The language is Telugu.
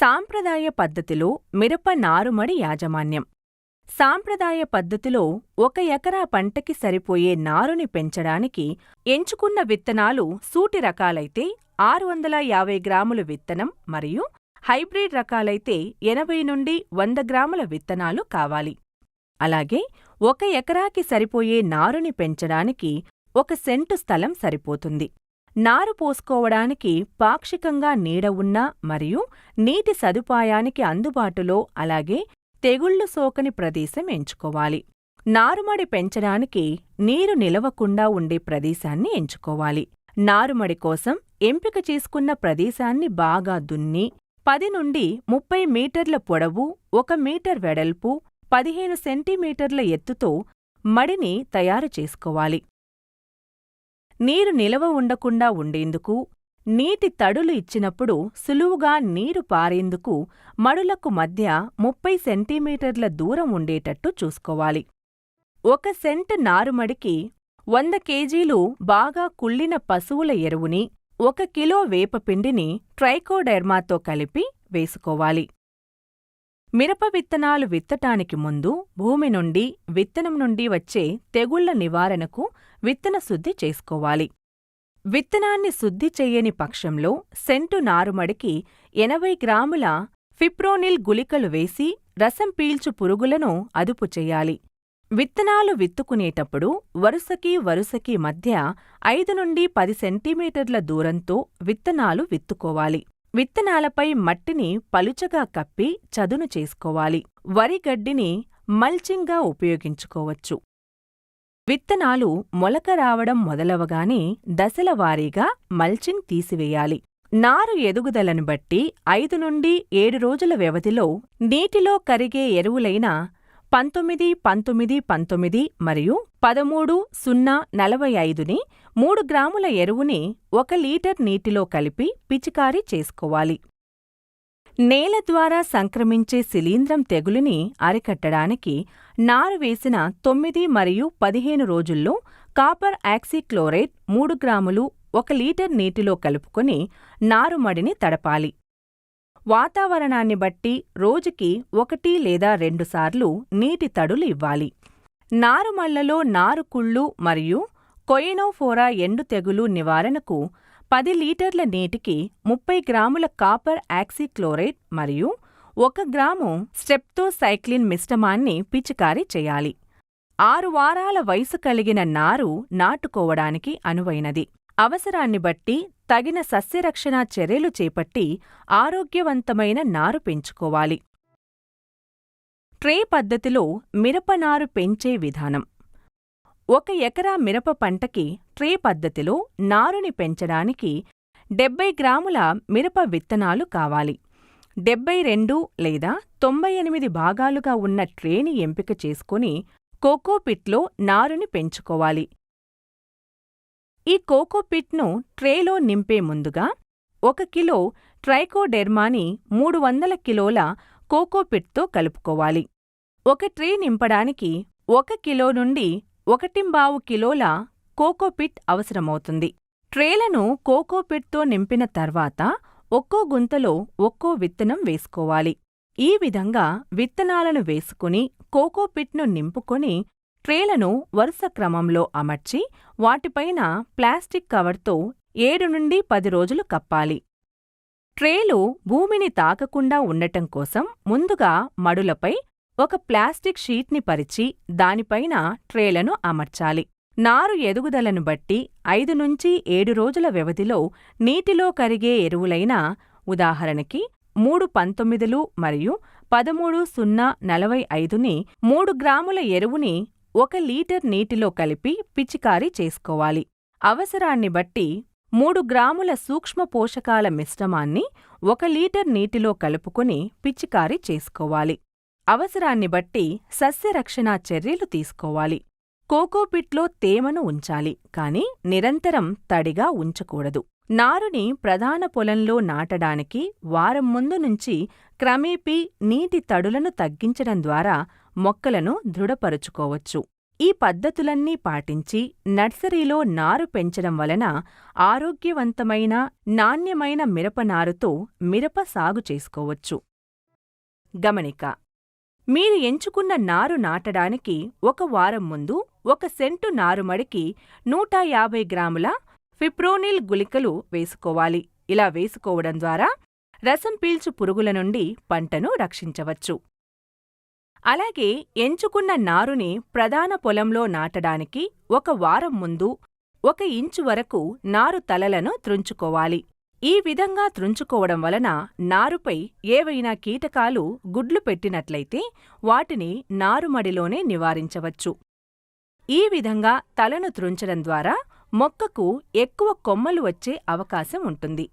సాంప్రదాయ పద్ధతిలో మిరప నారుమడి యాజమాన్యం. సాంప్రదాయ పద్ధతిలో ఒక ఎకరా పంటకి సరిపోయే నారుని పెంచడానికి ఎంచుకున్న విత్తనాలు సూటి రకాలైతే ఆరు వందల యాభై గ్రాముల విత్తనం మరియు హైబ్రిడ్ రకాలైతే ఎనభై నుండి వంద గ్రాముల విత్తనాలు కావాలి. అలాగే ఒక ఎకరాకి సరిపోయే నారుని పెంచడానికి ఒక సెంటు స్థలం సరిపోతుంది. నారు పోసుకోవడానికి పాక్షికంగా నీడ ఉన్న మరియు నీటి సదుపాయానికి అందుబాటులో అలాగే తెగుళ్ళు సోకని ప్రదేశం ఎంచుకోవాలి. నారుమడి పెంచడానికి నీరు నిలవకుండా ఉండే ప్రదేశాన్ని ఎంచుకోవాలి. నారుమడి కోసం ఎంపిక చేసుకున్న ప్రదేశాన్ని బాగా దున్ని పది నుండి ముప్పై మీటర్ల పొడవు ఒక మీటర్ వెడల్పు పదిహేను సెంటీమీటర్ల ఎత్తుతో మడిని తయారు చేసుకోవాలి. నీరు నిలవ ఉండకుండా ఉండేందుకు నీటి తడులు ఇచ్చినప్పుడు సులువుగా నీరు పారేందుకు మడులకు మధ్య ముప్పై సెంటీమీటర్ల దూరం ఉండేటట్టు చూసుకోవాలి. ఒక సెంట్ నారుమడికి వంద కేజీలు బాగా కుళ్ళిన పశువుల ఎరువుని ఒక కిలో వేపపిండిని ట్రైకోడెర్మాతో కలిపి వేసుకోవాలి. మిరప విత్తనాలు విత్తటానికి ముందు భూమి నుండి విత్తనం నుండి వచ్చే తెగుళ్ళ నివారణకు విత్తన శుద్ధి చేసుకోవాలి. విత్తనాన్ని శుద్ధి చెయ్యని పక్షంలో సెంటు నారుమడికి ఎనభై గ్రాముల ఫిప్రోనిల్ గుళికలు వేసి రసం పీల్చు పురుగులను అదుపు చెయ్యాలి విత్తనాలు విత్తుకునేటప్పుడు వరుసకి వరుసకి మధ్య ఐదు నుండి పది సెంటీమీటర్ల దూరంతో విత్తనాలు విత్తుకోవాలి. విత్తనాలపై మట్టిని పలుచగా కప్పి చదును చేసుకోవాలి. వరి గడ్డిని మల్చింగ్గా ఉపయోగించుకోవచ్చు. విత్తనాలు మొలక రావడం మొదలవగానే దశలవారీగా మల్చింగ్ తీసివేయాలి. నారు ఎదుగుదలను బట్టి ఐదు నుండి ఏడు రోజుల వ్యవధిలో నీటిలో కరిగే ఎరువులైన పంతొమ్మిది పంతొమ్మిది పంతొమ్మిది మరియు పదమూడు సున్నా నలభై ఐదుని మూడు గ్రాముల ఎరువుని ఒక లీటర్ నీటిలో కలిపి పిచికారీ చేసుకోవాలి. నేల ద్వారా సంక్రమించే శిలీంద్రం తెగులుని అరికట్టడానికి నారు వేసిన తొమ్మిది మరియు పదిహేను రోజుల్లో కాపర్ ఆక్సీక్లోరైడ్ మూడు గ్రాములు ఒక లీటర్ నీటిలో కలుపుకొని నారుమడిని తడపాలి. వాతావరణాన్ని బట్టి రోజుకి ఒకటి లేదా రెండుసార్లు నీటి తడులు ఇవ్వాలి. నారుమళ్ళలో నారుకుళ్ళు మరియు కొయినోఫోరా ఎండు తెగులు నివారణకు పది లీటర్ల నీటికి ముప్పై గ్రాముల కాపర్ యాక్సిక్లోరైడ్ మరియు ఒక గ్రాము స్టెప్తోసైక్లిన్ మిశ్రమాన్ని పిచికారీ చేయాలి. ఆరు వారాల వయసు కలిగిన నారు నాటుకోవడానికి అనువైనది. అవసరాన్ని బట్టి తగిన సస్యరక్షణా చర్యలు చేపట్టి ఆరోగ్యవంతమైన నారు పెంచుకోవాలి. ట్రే పద్ధతిలో మిరపనారు పెంచే విధానం. ఒక ఎకరా మిరప పంటకి ట్రే పద్ధతిలో నారుని పెంచడానికి డెబ్బై గ్రాముల మిరప విత్తనాలు కావాలి. డెబ్బై రెండు లేదా తొంభై ఎనిమిది భాగాలుగా ఉన్న ట్రేని ఎంపిక చేసుకుని కోకోపిట్లో నారుని పెంచుకోవాలి. ఈ కోకోపిట్ను ట్రేలో నింపే ముందుగా ఒక కిలో ట్రైకోడెర్మాని మూడు వందల కిలోల కోకోపిట్తో కలుపుకోవాలి. ఒక ట్రే నింపడానికి ఒక కిలో నుండి ఒకటింబావు కిలోల కోకోపిట్ అవసరమవుతుంది. ట్రేలను కోకోపిట్తో నింపిన తర్వాత ఒక్కో గుంతలో ఒక్కో విత్తనం వేసుకోవాలి. ఈ విధంగా విత్తనాలను వేసుకుని కోకోపిట్ను నింపుకొని ట్రేలను వరుస క్రమంలో అమర్చి వాటిపైన ప్లాస్టిక్ కవర్తో ఏడు నుండి పది రోజులు కప్పాలి. ట్రేలు భూమిని తాకకుండా ఉండటం కోసం ముందుగా మడులపై ఒక ప్లాస్టిక్ షీట్ని పరిచి దానిపైన ట్రేలను అమర్చాలి. నారు ఎదుగుదలను బట్టి ఐదు నుంచి ఏడు రోజుల వ్యవధిలో నీటిలో కరిగే ఎరువులైన ఉదాహరణకి మూడు పంతొమ్మిదిలు మరియు పదమూడు సున్నా నలభై ఐదుని మూడు గ్రాముల ఎరువుని ఒక లీటర్ నీటిలో కలిపి పిచికారీ చేసుకోవాలి. అవసరాన్ని బట్టి మూడు గ్రాముల సూక్ష్మ పోషకాల మిశ్రమాన్ని ఒక లీటర్ నీటిలో కలుపుకుని పిచికారీ చేసుకోవాలి. అవసరాన్ని బట్టి సస్యరక్షణా చర్యలు తీసుకోవాలి. కోకోపిట్లో తేమను ఉంచాలి కాని నిరంతరం తడిగా ఉంచకూడదు. నారుని ప్రధాన పొలంలో నాటడానికి వారం ముందు నుంచి క్రమేపీ నీటి తడులను తగ్గించడం ద్వారా మొక్కలను దృఢపరుచుకోవచ్చు. ఈ పద్ధతులన్నీ పాటించి నర్సరీలో నారు పెంచడం వలన ఆరోగ్యవంతమైన నాణ్యమైన మిరప నారుతో మిరప సాగు చేసుకోవచ్చు. గమనిక మీరు ఎంచుకున్న నారు నాటడానికి ఒక వారం ముందు ఒక సెంటు నారుమడికి నూట యాభై గ్రాముల ఫిప్రోనిల్ గుళికలు వేసుకోవాలి. ఇలా వేసుకోవడం ద్వారా రసం పీల్చు పురుగుల నుండి పంటను రక్షించవచ్చు. అలాగే ఎంచుకున్న నారుని ప్రధాన పొలంలో నాటడానికి ఒక వారం ముందు ఒక ఇంచు వరకు నారు తలలను త్రుంచుకోవాలి. ఈ విధంగా త్రుంచుకోవడం వలన నారుపై ఏవైనా కీటకాలు గుడ్లు పెట్టినట్లయితే వాటిని నారుమడిలోనే నివారించవచ్చు. ఈ విధంగా తలను త్రుంచడం ద్వారా మొక్కకు ఎక్కువ కొమ్మలు వచ్చే అవకాశం ఉంటుంది.